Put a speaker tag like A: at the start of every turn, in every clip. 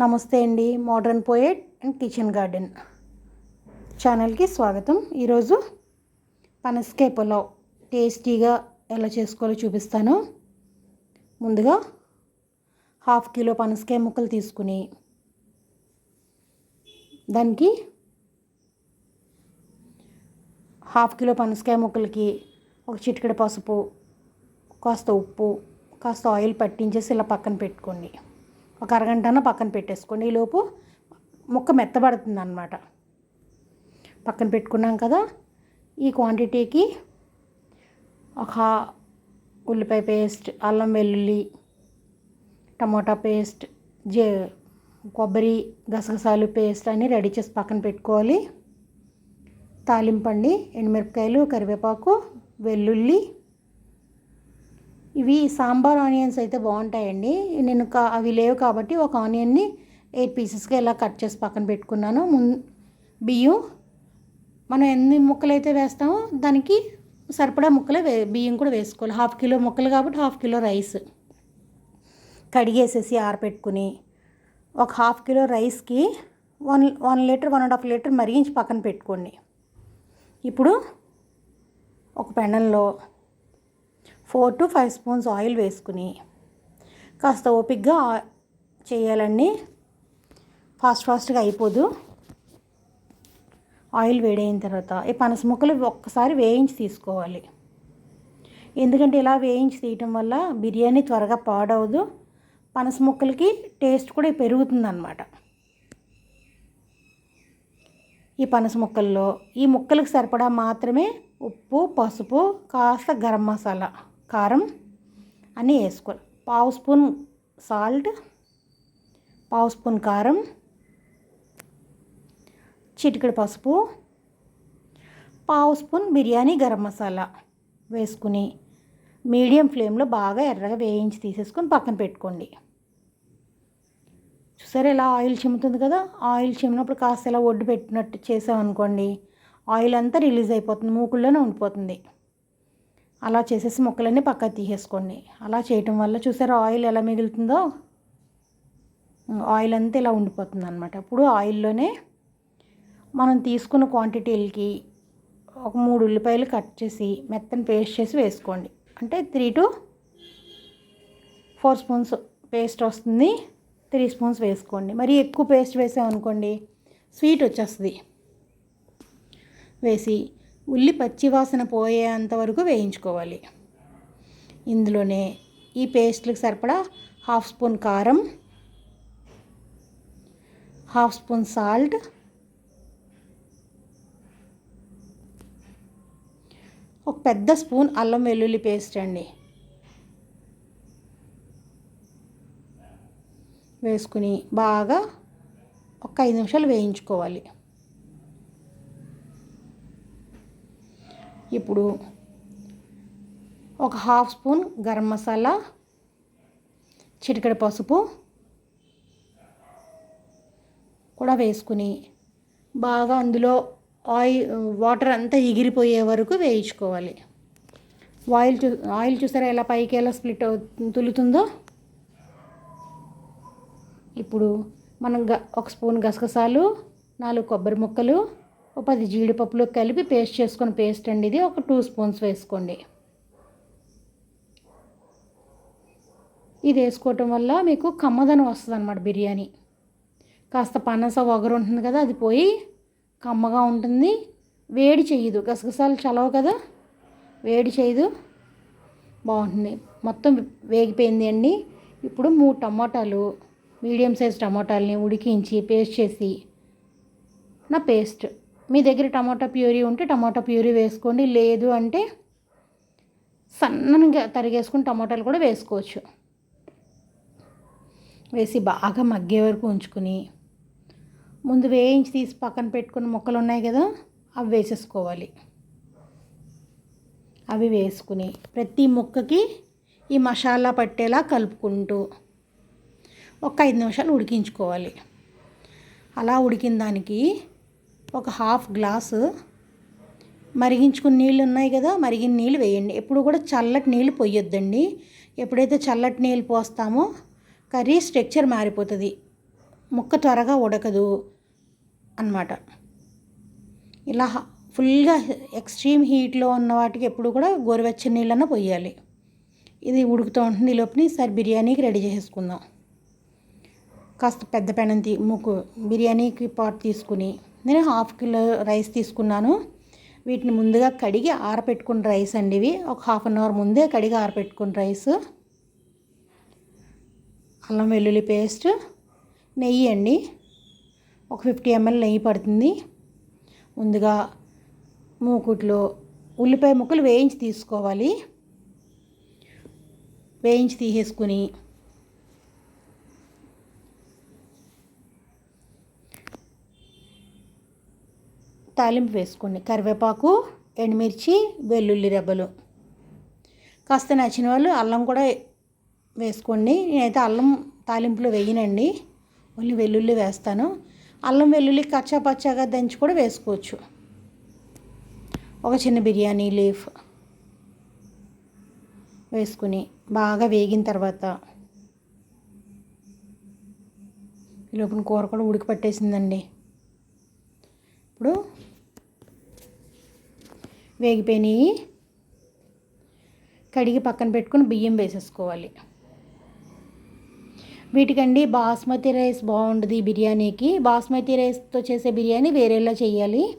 A: నమస్తే అండి modern poet and kitchen garden ఛానల్కి స్వాగతం. ఈరోజు పనసకాయ పులావ్ టేస్టీగా ఎలా చేసుకోవాలో చూపిస్తాను. ముందుగా హాఫ్ కిలో పనసకాయ ముక్కలు తీసుకుని దానికి హాఫ్ కిలో పనసకాయ ముక్కలకి ఒక చిటికెడ పసుపు కాస్త ఉప్పు కాస్త ఆయిల్ పట్టించేసి ఇలా పక్కన పెట్టుకోండి. ఒక అరగంటన పక్కన పెట్టేసుకోండి. ఈలోపు ముక్క మెత్తబడుతుంది అనమాట పక్కన పెట్టుకున్నాం కదా ఈ క్వాంటిటీకి ఒక ఉల్లిపాయ పేస్ట్ అల్లం వెల్లుల్లి టమోటా పేస్ట్ జే కొబ్బరి గసగసాలు పేస్ట్ అని రెడీ చేసి పక్కన పెట్టుకోవాలి. తాలింపండి ఎండుమిరపకాయలు కరివేపాకు వెల్లుల్లి ఇవి సాంబార్ ఆనియన్స్ అయితే బాగుంటాయండి. నేను కా అవి లేవు కాబట్టి ఒక ఆనియన్ని ఎయిట్ పీసెస్గా ఇలా కట్ చేసి పక్కన పెట్టుకున్నాను. మున్ బియ్యం. మనం ఎన్ని ముక్కలు అయితే వేస్తామో దానికి సరిపడా ముక్కలే వే బియ్యం కూడా వేసుకోవాలి. హాఫ్ కిలో ముక్కలు కాబట్టి హాఫ్ కిలో రైస్ కడిగేసేసి ఆరపెట్టుకుని ఒక హాఫ్ కిలో రైస్కి one one litre one and half litre మరిగించి పక్కన పెట్టుకోండి. ఇప్పుడు ఒక పెనంలో four to five spoons oil వేసుకుని కాస్త ఓపిక్గా చేయాలండి. ఫాస్ట్ ఫాస్ట్గా అయిపోదు. ఆయిల్ వేడైన తర్వాత ఈ పనస ముక్కలు ఒక్కసారి వేయించి తీసుకోవాలి. ఎందుకంటే ఇలా వేయించి తీయటం వల్ల బిర్యానీ త్వరగా పాడవదు. పనస ముక్కలకి టేస్ట్ కూడా పెరుగుతుందన్నమాట. ఈ పనస ముక్కల్లో ఈ ముక్కలకు సరిపడా మాత్రమే ఉప్పు పసుపు కాస్త గరం మసాలా కారం అన్నీ వేసుకోవాలి. పావు స్పూన్ సాల్ట్ పావు స్పూన్ కారం చిటికెడు పసుపు పావు స్పూన్ బిర్యానీ గరం మసాలా వేసుకుని మీడియం ఫ్లేమ్లో బాగా ఎర్రగా వేయించి తీసేసుకొని పక్కన పెట్టుకోండి. చూసారా ఇలా ఆయిల్ చిమ్ముతుంది కదా? ఆయిల్ చిమ్మినప్పుడు కాస్త ఇలా ఒడ్డు పెట్టినట్టు చేసామనుకోండి ఆయిల్ అంతా రిలీజ్ అయిపోతుంది మూకుల్లోనే ఉండిపోతుంది. అలా చేసేసి ముక్కలన్నీ పక్కకు తీసేసుకోండి. అలా చేయటం వల్ల చూసారా ఆయిల్ ఎలా మిగులుతుందో? ఆయిల్ అంతా ఇలా ఉండిపోతుంది అనమాట ఇప్పుడు ఆయిల్లోనే మనం తీసుకున్న క్వాంటిటీలకి ఒక మూడు ఉల్లిపాయలు కట్ చేసి మెత్తని పేస్ట్ చేసి వేసుకోండి. అంటే three to four spoons paste వస్తుంది. త్రీ స్పూన్స్ వేసుకోండి. మరి ఎక్కువ పేస్ట్ వేసామనుకోండి స్వీట్ వచ్చేస్తుంది. వేసి ఉల్లి పచ్చివాసన పోయేంత వరకు వేయించుకోవాలి. ఇందులోనే ఈ పేస్ట్లకు సరిపడా హాఫ్ స్పూన్ కారం హాఫ్ స్పూన్ సాల్ట్ ఒక పెద్ద స్పూన్ అల్లం వెల్లుల్లి పేస్ట్ అండి. వేసుకుని బాగా ఒక ఐదు నిమిషాలు వేయించుకోవాలి. ఇప్పుడు ఒక హాఫ్ స్పూన్ గరం మసాలా చిటికెడ పసుపు కూడా వేసుకుని బాగా అందులో ఆయిల్ వాటర్ అంతా ఎగిరిపోయే వరకు వేయించుకోవాలి. ఆయిల్ చూ ఆయిల్ చూసారా ఎలా పైకి ఎలా స్ప్లిట్ తులుతుందో? ఇప్పుడు మనం గ ఒక స్పూన్ గసగసాలు నాలుగు కొబ్బరి ముక్కలు ఒక పది జీడిపప్పులు కలిపి పేస్ట్ చేసుకుని పేస్ట్ అండి ఇది. ఒక టూ స్పూన్స్ వేసుకోండి. ఇది వేసుకోవటం వల్ల మీకు కమ్మదనం వస్తుంది అనమాట బిర్యానీ. కాస్త పనస ఒగరు ఉంటుంది కదా అది పోయి కమ్మగా ఉంటుంది. వేడి చేయదు. గసగసాలు చలవు కదా వేడి చేయదు. బాగుంటుంది. మొత్తం వేగిపోయింది అండి. ఇప్పుడు మూడు టమాటాలు మీడియం సైజ్ టమాటాలని ఉడికించి పేస్ట్ చేసి నా పేస్ట్. మీ దగ్గర టమాటా ప్యూరీ ఉంటే టమాటా ప్యూరీ వేసుకోండి. లేదు అంటే సన్నగా తరిగేసుకుని టమాటాలు కూడా వేసుకోవచ్చు. వేసి బాగా మగ్గే వరకు ఉంచుకుని ముందు వేయించి తీసి పక్కన పెట్టుకున్న ముక్కలు ఉన్నాయి కదా అవి వేసేసుకోవాలి. అవి వేసుకుని ప్రతి ముక్కకి ఈ మసాలా పట్టేలా కలుపుకుంటూ ఒక ఐదు నిమిషాలు ఉడికించుకోవాలి. అలా ఉడికిన దానికి ఒక హాఫ్ గ్లాసు మరిగించుకున్న నీళ్ళు ఉన్నాయి కదా మరిగిన నీళ్ళు వేయండి. ఎప్పుడు కూడా చల్లటి నీళ్ళు పోయొద్దండి. ఎప్పుడైతే చల్లటి నీళ్ళు పోస్తామో కర్రీ స్ట్రక్చర్ మారిపోతుంది. ముక్క త్వరగా ఉడకదు అన్నమాట. ఇలా ఫుల్గా ఎక్స్ట్రీమ్ హీట్లో ఉన్న వాటికి ఎప్పుడు కూడా గోరువెచ్చని నీళ్ళన్నా పోయాలి. ఇది ఉడుకుతూ ఉంటుంది. లోపని లోపల బిర్యానీకి రెడీ చేసుకుందాం కాస్త పెద్ద పెనం తీ ముక్కు బిర్యానీకి పాట్ తీసుకుని నేను హాఫ్ కిలో రైస్ తీసుకున్నాను. వీటిని ముందుగా కడిగి ఆరపెట్టుకున్న రైస్ అండి ఇవి. ఒక హాఫ్ అన్ అవర్ ముందే కడిగి ఆరపెట్టుకున్న రైస్. అల్లం వెల్లుల్లి పేస్ట్ నెయ్యి అండి. ఒక ఫిఫ్టీ ఎంఎల్ నెయ్యి పడుతుంది. ముందుగా మూకుట్లో ఉల్లిపాయ ముక్కలు వేయించి తీసుకోవాలి. వేయించి తీసేసుకుని తాలింపు వేసుకోండి. కరివేపాకు ఎండుమిర్చి వెల్లుల్లి రెబ్బలు. కాస్త నచ్చిన వాళ్ళు అల్లం కూడా వేసుకోండి. నేనైతే అల్లం తాలింపులో వేయనండి. ఓన్లీ వెల్లుల్లి వేస్తాను. అల్లం వెల్లుల్లి కచ్చా పచ్చాగా దంచి కూడా వేసుకోవచ్చు. ఒక చిన్న బిర్యానీ లీఫ్ వేసుకుని బాగా వేగిన తర్వాత లోపల కూర కూడా ఉడికి పట్టేసిందండి ఇప్పుడు వేగిపోయినాయి. కడిగి పక్కన పెట్టుకుని బియ్యం వేసేసుకోవాలి. వీటికండి బాస్మతి రైస్ బాగుంటుంది బిర్యానీకి. బాస్మతి రైస్తో చేసే బిర్యానీ వేరేలా చేయాలి.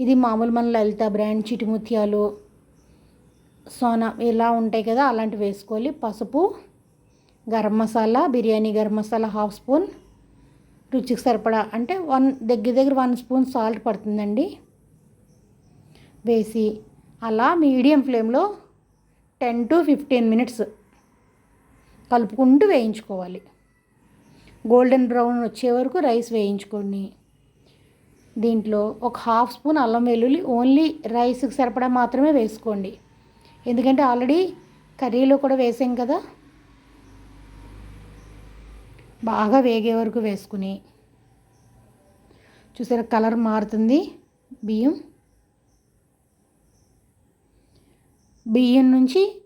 A: ఇది మామూలు మన లలిత బ్రాండ్ చిటిముత్యాలు సోనా ఇలా ఉంటాయి కదా అలాంటివి వేసుకోవాలి. పసుపు గరం మసాలా బిర్యానీ గరం మసాలా హాఫ్ స్పూన్. రుచికి సరిపడా అంటే వన్ దగ్గర దగ్గర వన్ స్పూన్ సాల్ట్ పడుతుందండి. వేసి అలా మీడియం ఫ్లేమ్లో టెన్ టు ఫిఫ్టీన్ మినిట్స్ కలుపుకుంటూ వేయించుకోవాలి. గోల్డెన్ బ్రౌన్ వచ్చే వరకు రైస్ వేయించుకోండి. దీంట్లో ఒక హాఫ్ స్పూన్ అల్లం వెల్లుల్లి ఓన్లీ రైస్కి సరిపడా మాత్రమే వేసుకోండి. ఎందుకంటే ఆల్రెడీ కర్రీలో కూడా వేసాం కదా. బాగా వేగే వరకు వేసుకుని చూసారా కలర్ మారుతుంది. బియ్యం బియ్యం నుంచి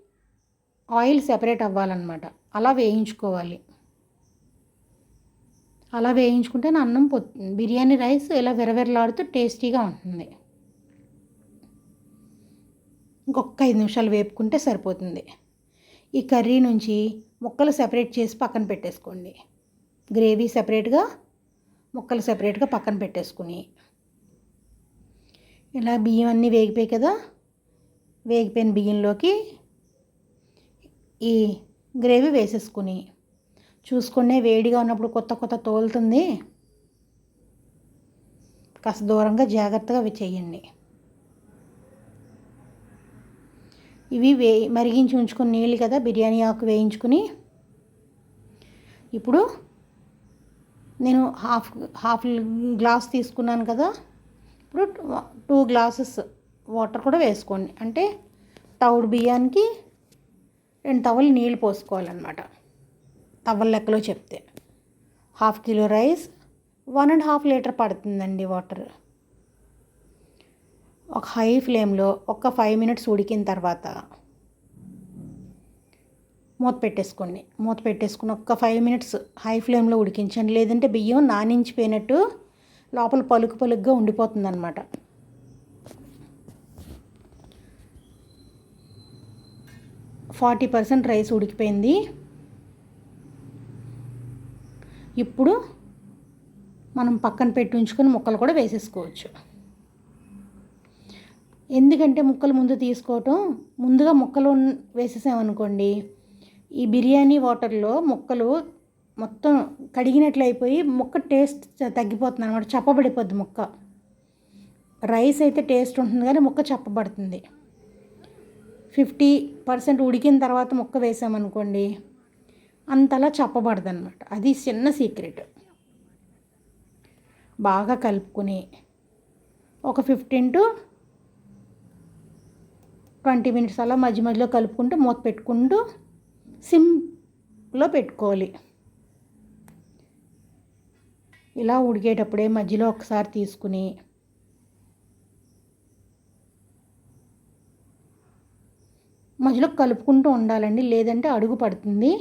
A: ఆయిల్ సెపరేట్ అవ్వాలన్నమాట. అలా వేయించుకోవాలి. అలా వేయించుకుంటే నా అన్నం పొ బిర్యానీ రైస్ ఇలా విరవిరలాడుతూ టేస్టీగా ఉంటుంది. ఇంకొక ఐదు నిమిషాలు వేపుకుంటే సరిపోతుంది. ఈ కర్రీ నుంచి ముక్కలు సెపరేట్ చేసి పక్కన పెట్టేసుకోండి. గ్రేవీ సెపరేట్గా ముక్కలు సెపరేట్గా పక్కన పెట్టేసుకుని. ఇలా బియ్యం అన్నీ వేగిపోయి కదా? వేగిపోయిన బియ్యంలోకి ఈ గ్రేవీ వేసేసుకుని చూసుకునే వేడిగా ఉన్నప్పుడు కొత్త కొత్త తోలుతుంది. కాస్త దూరంగా జాగ్రత్తగా అవి చేయండి. ఇవి వే మరిగించి ఉంచుకుని నీళ్ళు కదా బిర్యానీ ఆకు వేయించుకుని ఇప్పుడు నేను హాఫ్ హాఫ్ గ్లాస్ తీసుకున్నాను కదా ఇప్పుడు టూ గ్లాసెస్ వాటర్ కూడా వేసుకోండి. అంటే తవుడు బియ్యానికి రెండు తవ్వలు నీళ్ళు పోసుకోవాలన్నమాట. తవ్వల లెక్కలో చెప్తే. Half kilo rice one and half litre పడుతుందండి వాటర్. ఒక హై ఫ్లేమ్లో ఒక ఫైవ్ మినిట్స్ ఉడికిన తర్వాత మూత పెట్టేసుకోండి. మూత పెట్టేసుకుని ఒక్క ఫైవ్ మినిట్స్ హై ఫ్లేమ్లో ఉడికించండి. లేదంటే బియ్యం నానించిపోయినట్టు లోపల పలుకు పలుకుగా ఉండిపోతుంది అనమాట ఫార్టీ పర్సెంట్ రైస్ ఉడికిపోయింది. ఇప్పుడు మనం పక్కన పెట్టి ఉంచుకొని ముక్కలు కూడా వేసేసుకోవచ్చు. ఎందుకంటే ముక్కలు ముందు తీసుకోవటం ముందుగా ముక్కలు వేసేసామనుకోండి ఈ బిర్యానీ వాటర్లో ముక్కలు మొత్తం కడిగినట్లు అయిపోయి ముక్క టేస్ట్ తగ్గిపోతుంది అనమాట చప్పబడిపోద్ది ముక్క. రైస్ అయితే టేస్ట్ ఉంటుంది కానీ ముక్క చప్పబడుతుంది. ఫిఫ్టీ పర్సెంట్ ఉడికిన తర్వాత ముక్క వేసామనుకోండి అంతలా చెప్పబడదు అనమాట అది చిన్న సీక్రెట్. బాగా కలుపుకొని ఒక ఫిఫ్టీన్ టు ట్వంటీ మినిట్స్ అలా మధ్య మధ్యలో కలుపుకుంటూ మూత పెట్టుకుంటూ సిమ్లో పెట్టుకోవాలి. ఇలా ఉడికేటప్పుడే మధ్యలో ఒకసారి తీసుకుని మధ్యలో కలుపుకుంటూ ఉండాలండి. లేదంటే అడుగు పడుతుంది.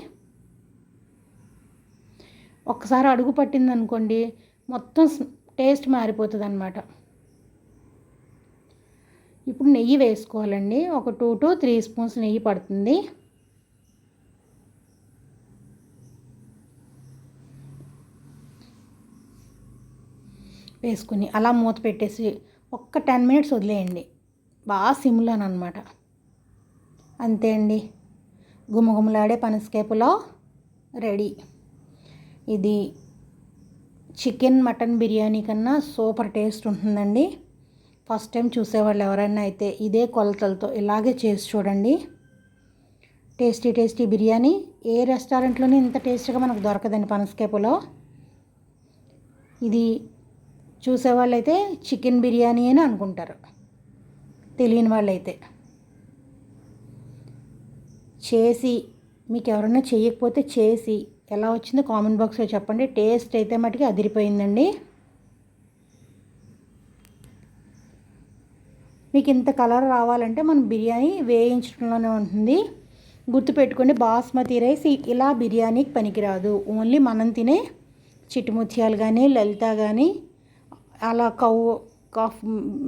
A: ఒక్కసారి అడుగు పట్టిందనుకోండి మొత్తం టేస్ట్ మారిపోతుంది అనమాట ఇప్పుడు నెయ్యి వేసుకోవాలండి. ఒక టూ టు త్రీ స్పూన్స్ నెయ్యి పడుతుంది. వేసుకుని అలా మూత పెట్టేసి ఒక్క టెన్ మినిట్స్ వదిలేయండి. బాగా సిమ్లోనమాట అంతే అండి. గుమగుమలాడే పనసకేపులో రెడీ. ఇది చికెన్ మటన్ బిర్యానీ కన్నా సూపర్ టేస్ట్ ఉంటుందండి. ఫస్ట్ టైం చూసేవాళ్ళు ఎవరైనా అయితే ఇదే కొలతలతో ఇలాగే చేసి చూడండి. Tasty tasty biryani. ఏ రెస్టారెంట్లోనే ఇంత టేస్ట్గా మనకు దొరకదండి పనసకేపులో. ఇది చూసేవాళ్ళైతే చికెన్ బిర్యానీ అని అనుకుంటారు. తెలియని వాళ్ళైతే. చేసి మీకు ఎవరైనా చేయకపోతే చేసి. ఎలా వచ్చిందో కామెంట్ బాక్స్లో చెప్పండి. టేస్ట్ అయితే మటుకి అదిరిపోయిందండి. మీకు ఇంత కలర్ రావాలంటే మనం బిర్యానీ వేయించడంలోనే ఉంటుంది. గుర్తుపెట్టుకోండి బాస్మతి రైస్ ఇలా బిర్యానీకి పనికిరాదు. ఓన్లీ మనం తినే చిట్టుముత్యాలు కానీ లలిత కానీ అలా కౌ కాఫ్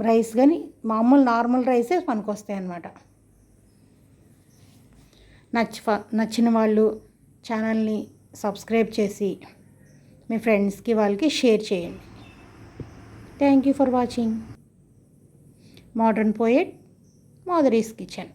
A: రైస్ కానీ మామూలు నార్మల్ రైసే పనికొస్తాయి అన్నమాట నచ్చ నచ్చిన వాళ్ళు ఛానల్ని సబ్స్క్రైబ్ చేసి మీ ఫ్రెండ్స్కి వాళ్ళకి షేర్ చేయండి. Thank you for watching. Modern poet Madhuri's kitchen.